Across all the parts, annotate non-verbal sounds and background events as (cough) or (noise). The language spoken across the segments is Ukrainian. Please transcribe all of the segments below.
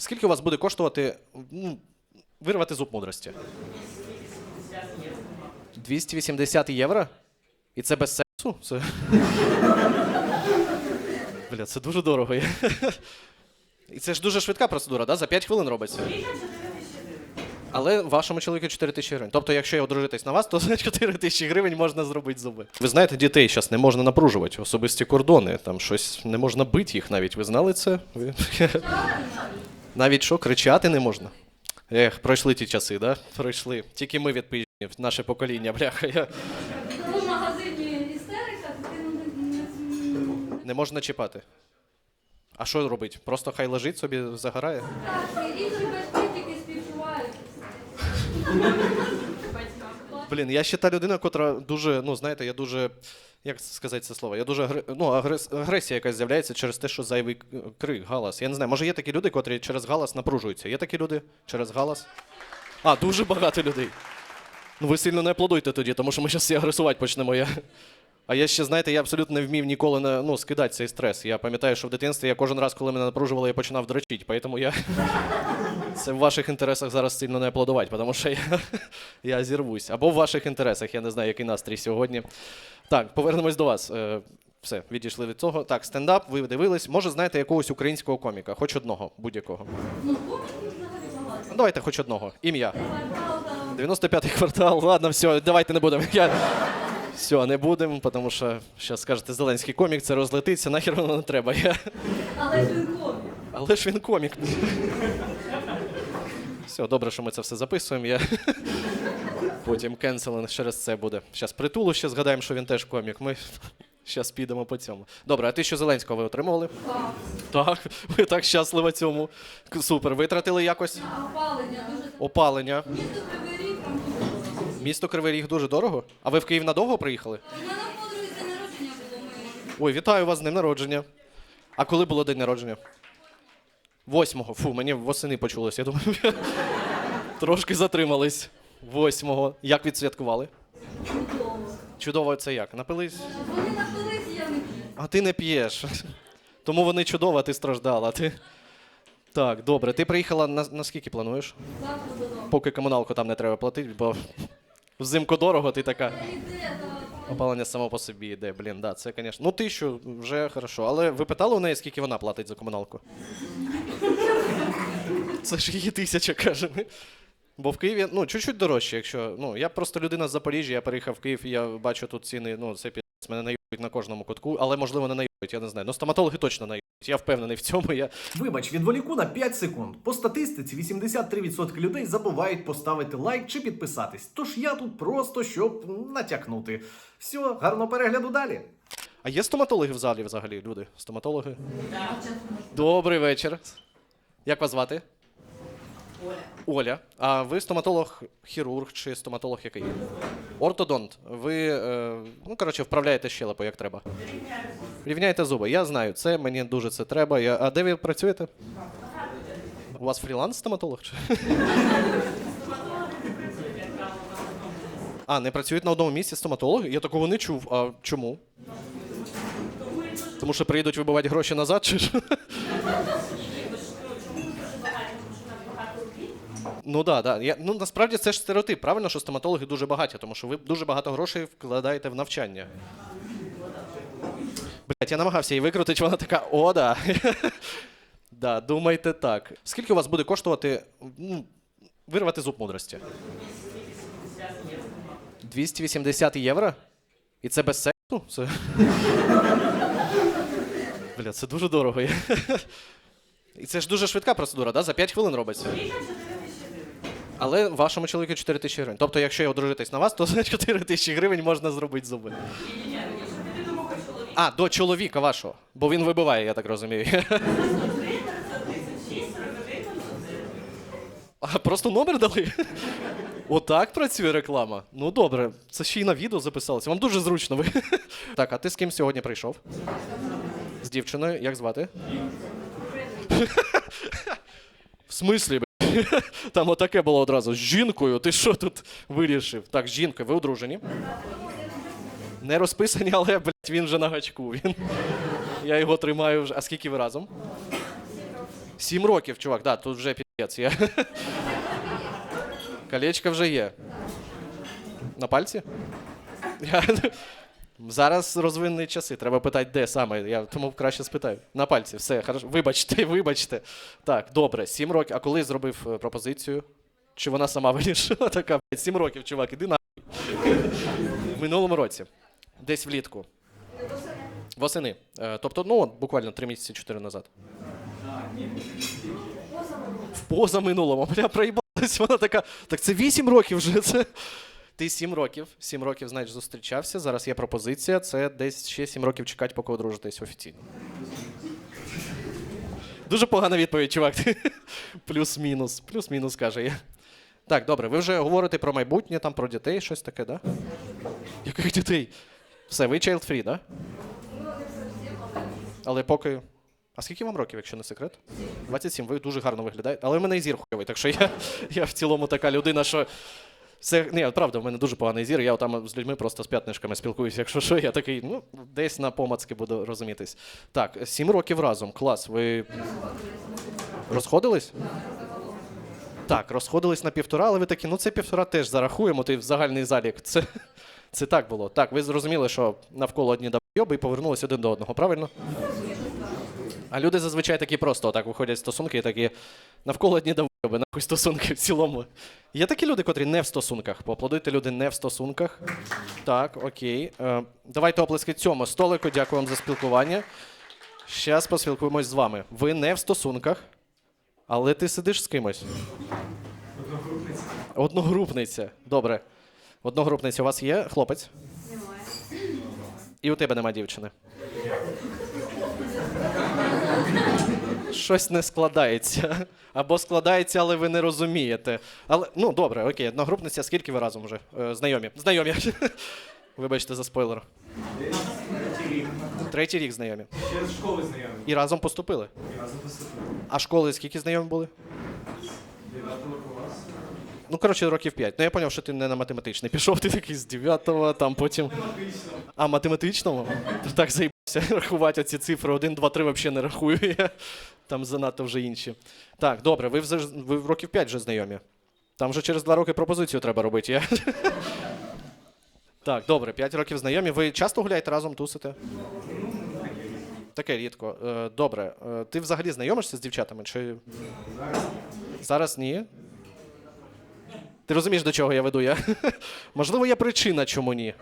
Скільки у вас буде коштувати ну, вирвати зуб мудрості? 280 євро? І це без сексу? Це... Бля, це дуже дорого. І це ж дуже швидка процедура, да? За 5 хвилин робиться. Але вашому чоловіку 4 тисячі гривень. Тобто, якщо я одружитись на вас, то за 4 тисячі гривень можна зробити зуби. Ви знаєте, дітей зараз не можна напружувати, особисті кордони. Там щось не можна бити їх навіть. Ви знали це? Навіть що, кричати не можна. Ех, пройшли ті часи, да? Пройшли. Тільки ми відпіжні, наше покоління, бляха. Я... В магазині істерика, ти не, можна чіпати. А що робити? Просто хай лежить собі, загорає. Так, і інші батьки тільки співчувають. Блін, я ще та людина, котра дуже, ну знаєте, я дуже. Як сказати це слово? Я дуже ну, агресія якась з'являється через те, що зайвий крик, галас. Я не знаю, може є такі люди, котрі через галас напружуються. Є такі люди через галас? А, дуже багато людей. Ну ви сильно не аплодуйте тоді, тому що ми зараз всі агресувати почнемо. Я... А я ще, знаєте, я абсолютно не вмів ніколи не, ну, скидати цей стрес. Я пам'ятаю, що в дитинстві я кожен раз, коли мене напружували, я починав дрочити. Тому я. Це в ваших інтересах зараз сильно не аплодувати, тому що я, (laughs) я зірвусь. Або в ваших інтересах, я не знаю, який настрій сьогодні. Так, повернемось до вас. Е, Все, відійшли від цього. Так, стендап, ви дивились. Може, знаєте якогось українського коміка, хоч одного, будь-якого. Ну, Давайте хоч одного. Ім'я. Квартал там. 95-й квартал. Ладно, все, давайте не будемо. Я... Все, не будемо, тому що зараз скажете, Зеленський комік, це розлетиться, нахер воно не треба. Я... Але ж він комік. Але ж він комік. Все, добре, що ми це все записуємо. Я... (laughs) Потім кенселинг через це буде. Зараз притулу ще згадаємо, що він теж комік. Ми (laughs) зараз підемо по цьому. Добре, а ти що Зеленського ви отримували? Так. Так, ви так щасливо цьому. Супер. Витратили якось опалення дуже опалення. Місто Кривий Ріг там дуже дорого. Місто Кривий Ріг дуже дорого. А ви в Київ надовго приїхали? У мене в подруги день народження було моє. Ой, вітаю вас з днем народження. А коли було день народження? Восьмого. Фу, мені восени почулось. Я думаю, (laughs) трошки затримались. Восьмого. Як відсвяткували? Чудово. Чудово це як? Напились? Вони напились, я не п'ю. А ти не п'єш. Тому вони чудово, а ти страждала. Ти... Так, добре. Ти приїхала на, на скільки плануєш? Завтра додому. Поки комуналку там не треба платити, бо взимку дорого, ти така. Та йде, та. Опалення само по собі йде, блін, да, це, звісно. Ну, тисячу вже хорошо. Але ви питали у неї, скільки вона платить за комуналку? Це ж її тисяча, каже. Бо в Києві, ну, чуть-чуть дорожче, якщо. Ну, я просто людина з Запоріжжя, я переїхав в Київ, і я бачу тут ціни, ну, це мене наїбуть на кожному кутку, але можливо не наїбуть, я не знаю. Ну, стоматологи точно наїбуть. Я впевнений в цьому. Я... Вибач, відволіку на 5 секунд. По статистиці 83% людей забувають поставити лайк чи підписатись. Тож я тут просто щоб натякнути. Все, гарного перегляду далі. А є стоматологи в залі взагалі, люди? Стоматологи? Добрий вечір. Як вас звати? Оля. Оля. А ви стоматолог, хірург чи стоматолог який? Ортодонт. Ви, е, ну, коротше, вправляєте щелепу, як треба. Рівняєте зуби. Я знаю, це мені дуже це треба. Я... А де ви працюєте? У вас фріланс стоматолог? Чи? А, не працюють на одному місці стоматологи? Я такого не чув. А чому? Тому що приїдуть вибивати гроші назад, чи що? Ну да, да. Я, ну насправді це ж стереотип, правильно, що стоматологи дуже багаті, тому що ви дуже багато грошей вкладаєте в навчання. Блять, я намагався її викрутити, вона така, о, да. (laughs) да, думайте так. Скільки у вас буде коштувати ну, вирвати зуб мудрості? 280 євро? І це без сексу? Це... (laughs) Бля, це дуже дорого. (laughs) І це ж дуже швидка процедура, да? За 5 хвилин робиться. Але вашому чоловіку 4 тисячі гривень. Тобто, якщо одружитись на вас, то за 4 тисячі гривень можна зробити зуби. А, до чоловіка вашого. Бо він вибиває, я так розумію. А (laughs) просто номер дали? Отак працює реклама. Ну добре, це ще й на відео записалося. Вам дуже зручно. Ви... (laughs) Так, а ти з ким сьогодні прийшов? З дівчиною, як звати? (laughs) В смислі? (laughs) Там отаке було одразу. З жінкою, ти що тут вирішив? Так, з жінкою, ви одружені? Не розписані, але, блядь, він вже на гачку. Він... Я його тримаю вже. А скільки ви разом? Сім років, чувак, да, тут вже пієць є. (laughs) Колечко вже є. На пальці? Я... Зараз розвинні часи. Треба питати, де саме. Я тому краще спитаю. На пальці, все, хорошо. Вибачте, (laughs) вибачте. Так, добре, сім років. А коли зробив е, пропозицію? Чи вона сама (laughs) вирішила? Така, сім років, чувак, іди на. Минулому році. Десь влітку. Восени. Е, Тобто, ну, буквально три місяці, чотири назад. В позаминулому. (laughs) Бля, проїбалась. Вона така. Так це вісім років вже. Це... Ти сім років. Сім років, знаєш, зустрічався. Зараз є пропозиція. Це десь ще сім років чекати, поки одружитесь офіційно. Дуже погана відповідь, чувак. (laughs) Плюс-мінус. Плюс-мінус, каже я. Так, добре, ви вже говорите про майбутнє, там про дітей, щось таке, да? Яких дітей? Все, ви child free, да? Але поки. А скільки вам років, якщо не секрет? 27, ви дуже гарно виглядаєте. Але в мене і зір хуйовий, так що я, я в цілому така людина, що. Це, ні, правда, в мене дуже поганий зір. Я там з людьми просто з п'ятнишками спілкуюся. Якщо що, я такий, ну, десь на помацки буду розумітись. Так, сім років разом. Клас. Ви розходились? Так, розходились на півтора, але ви такі, ну це півтора теж зарахуємо, ти в загальний залік. Це, це так було. Так, ви зрозуміли, що навколо одні добйоби і повернулись один до одного, правильно? А люди зазвичай такі просто отак виходять стосунки і такі навколо одні довбойоби, нахуй стосунки в цілому. Є такі люди, котрі не в стосунках. Поаплодуйте люди не в стосунках. Так, окей. Е, давайте оплески цьому столику. Дякую вам за спілкування. Щас поспілкуємось з вами. Ви не в стосунках, але ти сидиш з кимось. Одногрупниця. Одногрупниця. Добре. Одногрупниця, у вас є хлопець? Немає. І у тебе нема дівчини. Щось не складається. (laughs) Або складається, але ви не розумієте. Але ну добре, окей, одногрупниця, скільки ви разом вже? Е, знайомі. Знайомі. (laughs) Вибачте за спойлер. Третій рік знайомі. Ще з школи знайомі. І разом поступили. І разом поступили. А школи скільки знайомі були? Дев'ятого класу. Ну, коротше, років 5. Ну, я зрозумів, що ти не на математичний. Пішов ти такий з 9-го, там потім. А математичному? Так заїбався (laughs) рахувати оці цифри. 1, 2, 3 взагалі не рахую. Я. (laughs) Там занадто вже інші. Так, добре, ви, вже, ви в років 5 вже знайомі. Там вже через 2 роки пропозицію треба робити. Я. (laughs) Так, добре, 5 років знайомі. Ви часто гуляєте разом, тусите? Таке рідко. Е, Добре. Е, Ти взагалі знайомишся з дівчатами? Чи... Зараз ні. Ти розумієш, до чого я веду? Я? Можливо, є причина, чому ні.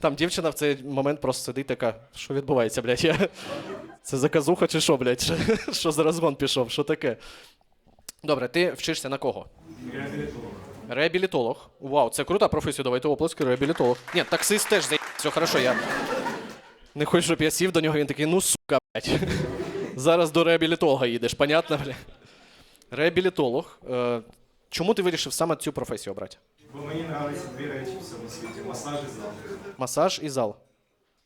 Там дівчина в цей момент просто сидить така, що відбувається, блядь? Я... Це заказуха чи що, блядь? Що, (laughs) що за розгон пішов? Що таке? Добре, ти вчишся на кого? Реабілітолог. Реабілітолог. Вау, це крута професія, давайте оплески, реабілітолог. Ні, таксист теж за все хорошо, я не хочу, щоб я сів до нього, він такий, ну сука, блядь. Зараз до реабілітолога їдеш, понятно, блядь? Реабілітолог. Е, чому ти вирішив саме цю професію обрати? Бо мені нравиться дві речі в цьому світі. Масаж і зал. Масаж і зал.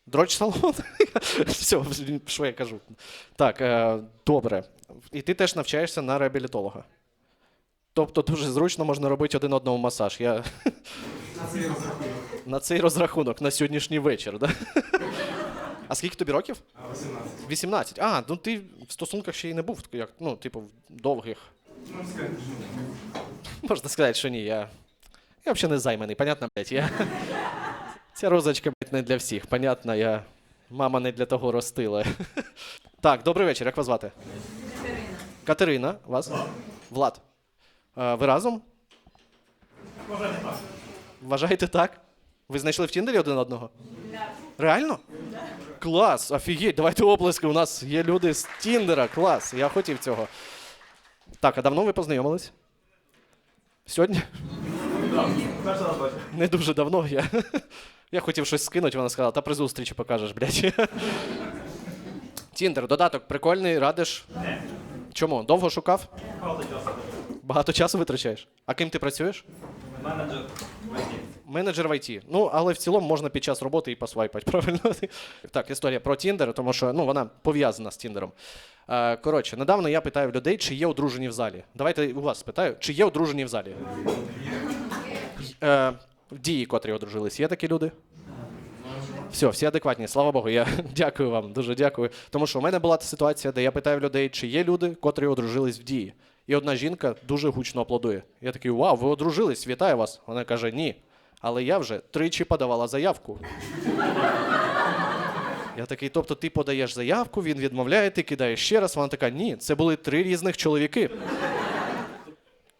Дроч салон. (laughs) Все, що я кажу. Так, е, добре. І ти теж навчаєшся на реабілітолога. Тобто дуже зручно можна робити один одному масаж. Я На цей розрахунок. на цей розрахунок на сьогоднішній вечір. Да? А скільки тобі років? 18. 18. А, ну ти в стосунках ще й не був, як, ну, типу, довгих. Ну, скажете, що ні. Можна сказати, що ні. Я, я взагалі не займаний, понятно, блядь? Я... (laughs) Ця розочка, блядь, не для всіх. Понятно, я. Мама не для того ростила. (laughs) Так, добрий вечір, як вас звати? Катерина. Катерина, вас? Влад. Е, Ви разом? Вважайте так. Вважаєте так? Ви знайшли в Тіндері один одного? Реально? Клас, офігеть, давайте оплески. У нас є люди з Тіндера. Клас, я хотів цього. Так, а давно ви познайомились? Сьогодні? Не дуже давно. Я, я хотів щось скинути, вона сказала, та при зустрічі покажеш, блядь. Тіндер, додаток прикольний, радиш. Чому? Довго шукав? Багато часу. Багато часу витрачаєш? А ким ти працюєш? Менеджер. Вайті. Менеджер в IT. Ну, але в цілому можна під час роботи і посвайпати, правильно? (laughs) Так, історія про Тіндер, тому що ну, вона пов'язана з Тіндером. Е, коротше, недавно я питаю людей, чи є одружені в залі. Давайте у вас спитаю, чи є одружені в залі? Е, в дії, котрі одружились, є такі люди? Все, всі адекватні, слава Богу. Я (laughs) дякую вам, дуже дякую. Тому що у мене була ситуація, де я питаю людей, чи є люди, котрі одружились в дії. І одна жінка дуже гучно аплодує. Я такий, вау, ви одружились, вітаю вас. Вона каже, ні. Але я вже тричі подавала заявку. Я такий, тобто ти подаєш заявку, він відмовляє, ти кидаєш ще раз. Вона така, ні, це були три різних чоловіки.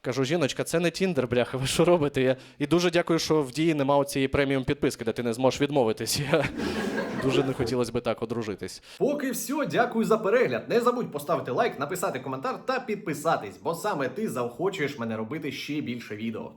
Кажу, жіночка, це не Тіндер, бляха, ви що робите? Я... І дуже дякую, що в дії нема цієї преміум підписки, де ти не зможеш відмовитись. (laughs) Я... Дуже не хотілося би так одружитись. Поки все, дякую за перегляд. Не забудь поставити лайк, написати коментар та підписатись, бо саме ти заохочуєш мене робити ще більше відео.